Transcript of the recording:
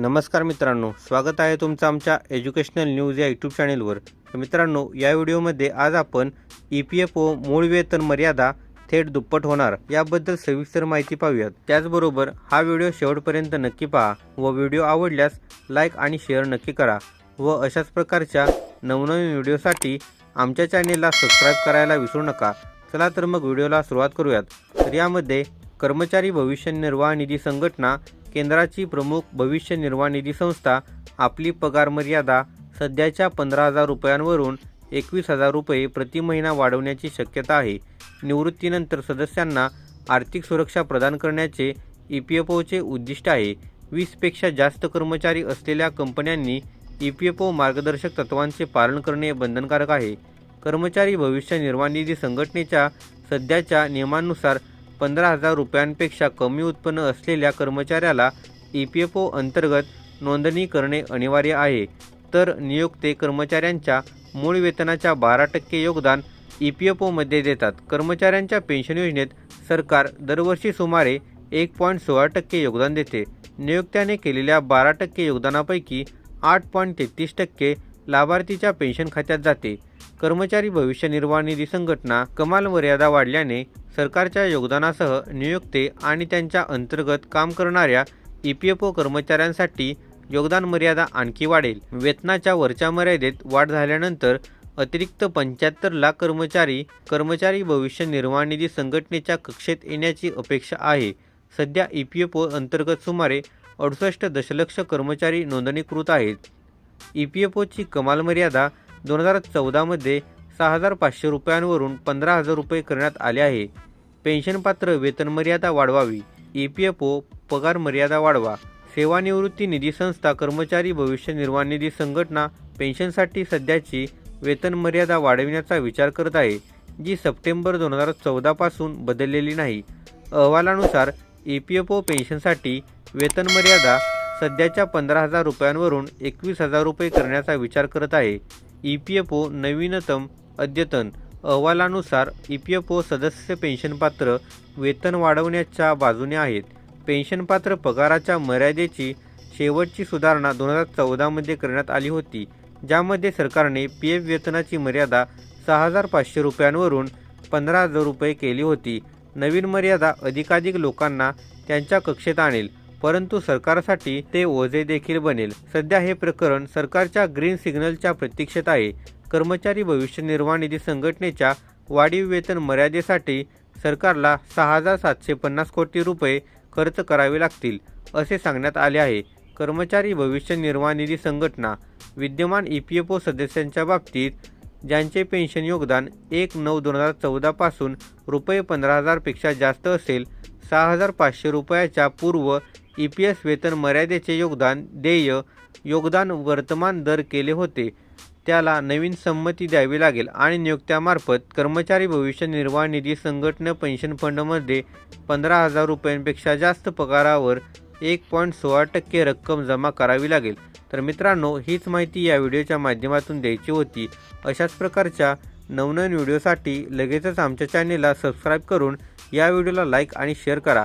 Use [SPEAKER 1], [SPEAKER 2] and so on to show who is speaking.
[SPEAKER 1] नमस्कार मित्रांनो स्वागत आहे तुमचं आमच्या एज्युकेशनल न्यूज या यूट्यूब चॅनेलवर. तर मित्रांनो या व्हिडिओमध्ये आज आपण ई पी एफ ओ मूळ वेतन मर्यादा थेट दुप्पट होणार याबद्दल सविस्तर माहिती पाहूयात. त्याचबरोबर हा व्हिडिओ शेवटपर्यंत नक्की पहा व व्हिडिओ आवडल्यास लाईक आणि शेअर नक्की करा व अशाच प्रकारच्या नवनवीन व्हिडिओसाठी आमच्या चॅनेलला सबस्क्राईब करायला विसरू नका. चला तर मग व्हिडिओला सुरुवात करूयात. तर यामध्ये कर्मचारी भविष्य निर्वाह निधी संघटना केंद्राची प्रमुख भविष्य निर्वाह निधी संस्था आपली पगार मर्यादा सध्याच्या पंधरा हजार रुपयांवरून एकवीस हजार रुपये प्रति महिना वाढवण्याची शक्यता आहे. निवृत्तीनंतर सदस्यांना आर्थिक सुरक्षा प्रदान करण्याचे ई पी एफ ओचे उद्दिष्ट आहे. वीसपेक्षा जास्त कर्मचारी असलेल्या कंपन्यांनी ई पी एफ ओ मार्गदर्शक तत्वांचे पालन करणे बंधनकारक आहे. कर्मचारी भविष्य निर्वाह निधी संघटनेच्या सध्याच्या नियमानुसार पंधरा हजार रुपयांपेक्षा कमी उत्पन्न असलेल्या कर्मचाऱ्याला ई पी एफ ओ अंतर्गत नोंदणी करणे अनिवार्य आहे. तर नियुक्ते कर्मचाऱ्यांच्या मूळ वेतनाच्या बारा टक्के योगदान ई पी एफ ओमध्ये देतात. कर्मचाऱ्यांच्या पेन्शन योजनेत सरकार दरवर्षी सुमारे एक पॉईंट सोळा टक्के योगदान देते. नियुक्त्याने केलेल्या बारा टक्के योगदानापैकी आठ पॉईंट तेहतीस टक्के लाभार्थीच्या पेन्शन खात्यात जाते. कर्मचारी भविष्य निर्वाह निधी संघटना कमाल मर्यादा वाढल्याने सरकारच्या योगदानासह नियुक्ते आणि त्यांच्या अंतर्गत काम करणाऱ्या ई पी एफ ओ कर्मचाऱ्यांसाठी योगदान मर्यादा आणखी वाढेल. वेतनाच्या वरच्या मर्यादेत वाढ झाल्यानंतर अतिरिक्त पंच्याहत्तर लाख कर्मचारी कर्मचारी भविष्य निर्वाह निधी संघटनेच्या कक्षेत येण्याची अपेक्षा आहे. सध्या ई पी एफ ओ अंतर्गत सुमारे अडुसष्ट दशलक्ष कर्मचारी नोंदणीकृत आहेत. ई पी एफ ओची कमाल मर्यादा दोन हजार चौदामध्ये सहा हजार पाचशे रुपयांवरून पंधरा हजार रुपये करण्यात आले आहे. पेन्शनपात्र वेतन मर्यादा वाढवावी ई पी एफ ओ पगार मर्यादा वाढवा सेवानिवृत्ती निधी संस्था कर्मचारी भविष्य निर्वाह निधी संघटना पेन्शनसाठी सध्याची वेतन मर्यादा वाढविण्याचा विचार करत आहे जी सप्टेंबर दोन हजार चौदापासून बदललेली नाही. अहवालानुसार ई पी एफ ओ पेन्शनसाठी वेतन मर्यादा सध्याच्या पंधरा हजार रुपयांवरून एकवीस हजार रुपये करण्याचा विचार करत आहे. ई पी एफ ओ नवीनतम अद्यतन अहवालानुसार ई पी एफ ओ सदस्य पेन्शनपात्र वेतन वाढवण्याच्या बाजूने आहेत. पेन्शनपात्र पगाराच्या मर्यादेची शेवटची सुधारणा दोन हजार चौदामध्ये करण्यात आली होती ज्यामध्ये सरकारने पी एफ वेतनाची मर्यादा सहा हजार पाचशे रुपयांवरून पंधरा हजार रुपये केली होती. नवीन मर्यादा अधिकाधिक लोकांना त्यांच्या कक्षेत आणेल. परंतु सरकारसाठी ते ओझे देखील बनेल. सध्या हे प्रकरण सरकारच्या ग्रीन सिग्नलच्या प्रतीक्षेत आहे. कर्मचारी भविष्य निर्वाह निधी संघटनेच्या वाढीव वेतन मर्यादेसाठी सरकारला सहा हजार सातशे पन्नास कोटी रुपये खर्च करावे लागतील असे सांगण्यात आले आहे. कर्मचारी भविष्य निर्वाह निधी संघटना विद्यमान ई पी एफ ओ सदस्यांच्या बाबतीत ज्यांचे पेन्शन योगदान एक नऊ दोन हजार चौदापासून रुपये पंधरा हजारपेक्षा जास्त असेल सहा हजार पाचशे रुपयाच्या पूर्व ई पी एस वेतन मर्यादेचे योगदान देय योगदान वर्तमान दर केले होते. त्याला नवीन संमती द्यावी लागेल आणि नियुक्त्यामार्फत कर्मचारी भविष्य निर्वाह निधी संघटना पेन्शन फंडमध्ये पंधरा हजार रुपयांपेक्षा जास्त पगारावर एक पॉईंट सोळा टक्के रक्कम जमा करावी लागेल. तर मित्रांनो हीच माहिती या व्हिडिओच्या माध्यमातून द्यायची होती. अशाच प्रकारच्या नवनवीन व्हिडिओसाठी लगेचच आमच्या चॅनेलला सबस्क्राईब करून या व्हिडिओला लाईक आणि शेअर करा.